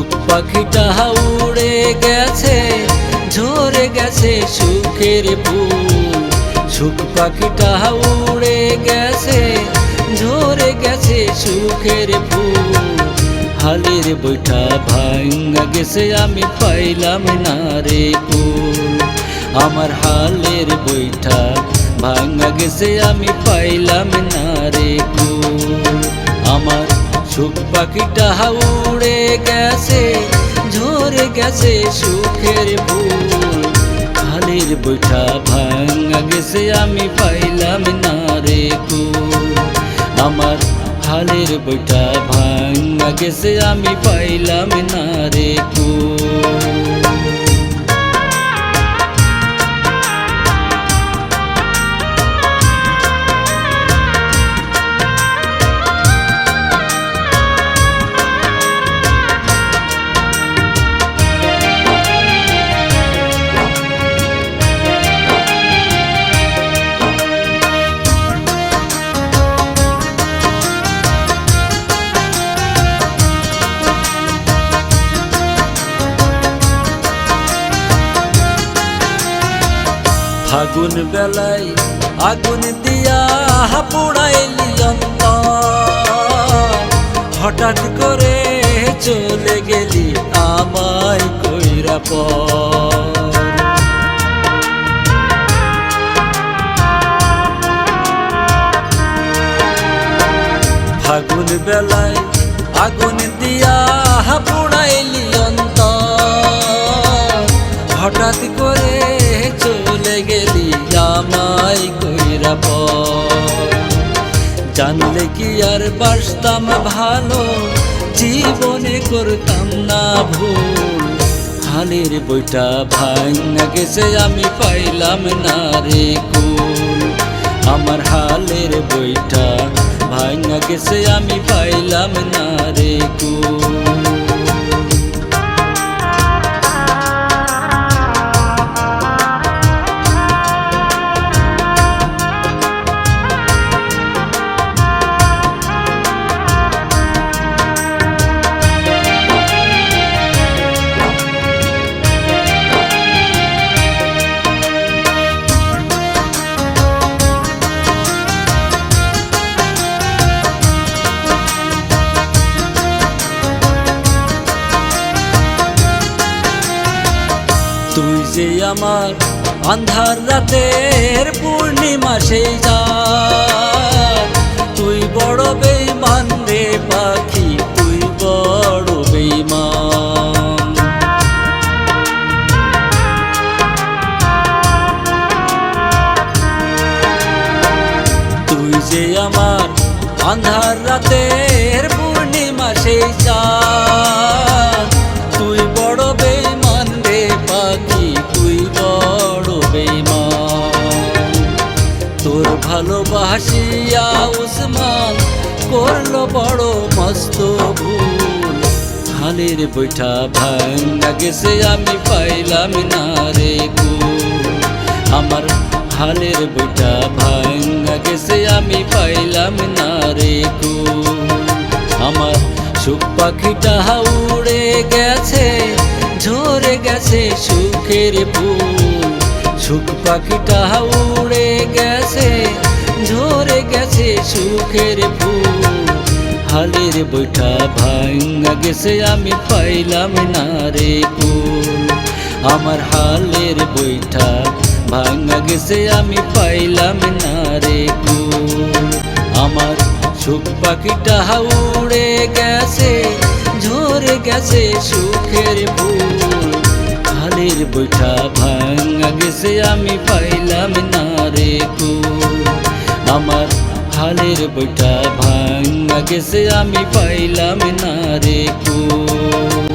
পাখিটা উড়ে গেছে, ঝরে গেছে সুখের ফুল। সুখ পাখিটা উড়ে গেছে, ঝরে গেছে সুখের ফুল। হালের বৈঠা ভাঙ্গা গেছে, আমি পাইলাম না রে কুল আমার হালের বৈঠা ভাঙ্গা গেছে, আমি পাইলাম না রে কুল আমার সুখ পাখিটা উড়ে গেছে, ঝরে গেছে সুখের ফুল খালের বৈঠা ভাঙা গেছে, আমি পাইলাম না রে আমার হালের বৈঠা ভাঙা গেছে, আমি পাইলাম না রে কুল। ফাগুন বেলায় আগুন দিয়া পোড়াইলি। হঠাৎ করে চলে গেলি আমায় কইরা পর ফাগুন বেলায় আগুন কইরা জানলে কি আর বাসতাম ভালো? জীবনে করতাম না ভুল। হালের বইটা ভাঙা গেছে, আমি পাইলাম না রে কুল। আমার হালের বইটা ভাঙা গেছে, আমি পাইলাম না রে কুল। যে আমার আন্ধার রাতের পূর্ণিমা সেই যা তুই বড় বেইমান রে পাখি, তুই বড় বেইমান। তুই যে আমার আন্ধার রাতের পূর্ণিমা সেই চাঁদ বড় মস্ত ভুল। হালের বৈঠা ভাঙ্গা গেছে আমি পাইলাম না রে আমার হালের বইটা ভাঙ্গা গেছে আমি পাইলাম না রে আমার সুখ পাখিটা উড়ে গেছে, ঝরে গেছে সুখের ফুল। সুখ পাখিটা উড়ে গেছে, ঝরে গেছে সুখের ফুল। হালের বৈঠা ভাঙ্গা গেছে আমি পাইলাম না রে কুল আমার হালের বৈঠা ভাঙ্গা গেছে আমি পাইলাম না রে কুল আমার সুখ পাখিটা উড়ে গেছে, ঝরে গেছে সুখের ফুল। হালের বৈঠা ভাঙ্গা গেছে আমি পাইলাম না রে কুল আমার হালের বৈঠা ভাঙ্গা গেছে আমি পাইলাম না রে কুল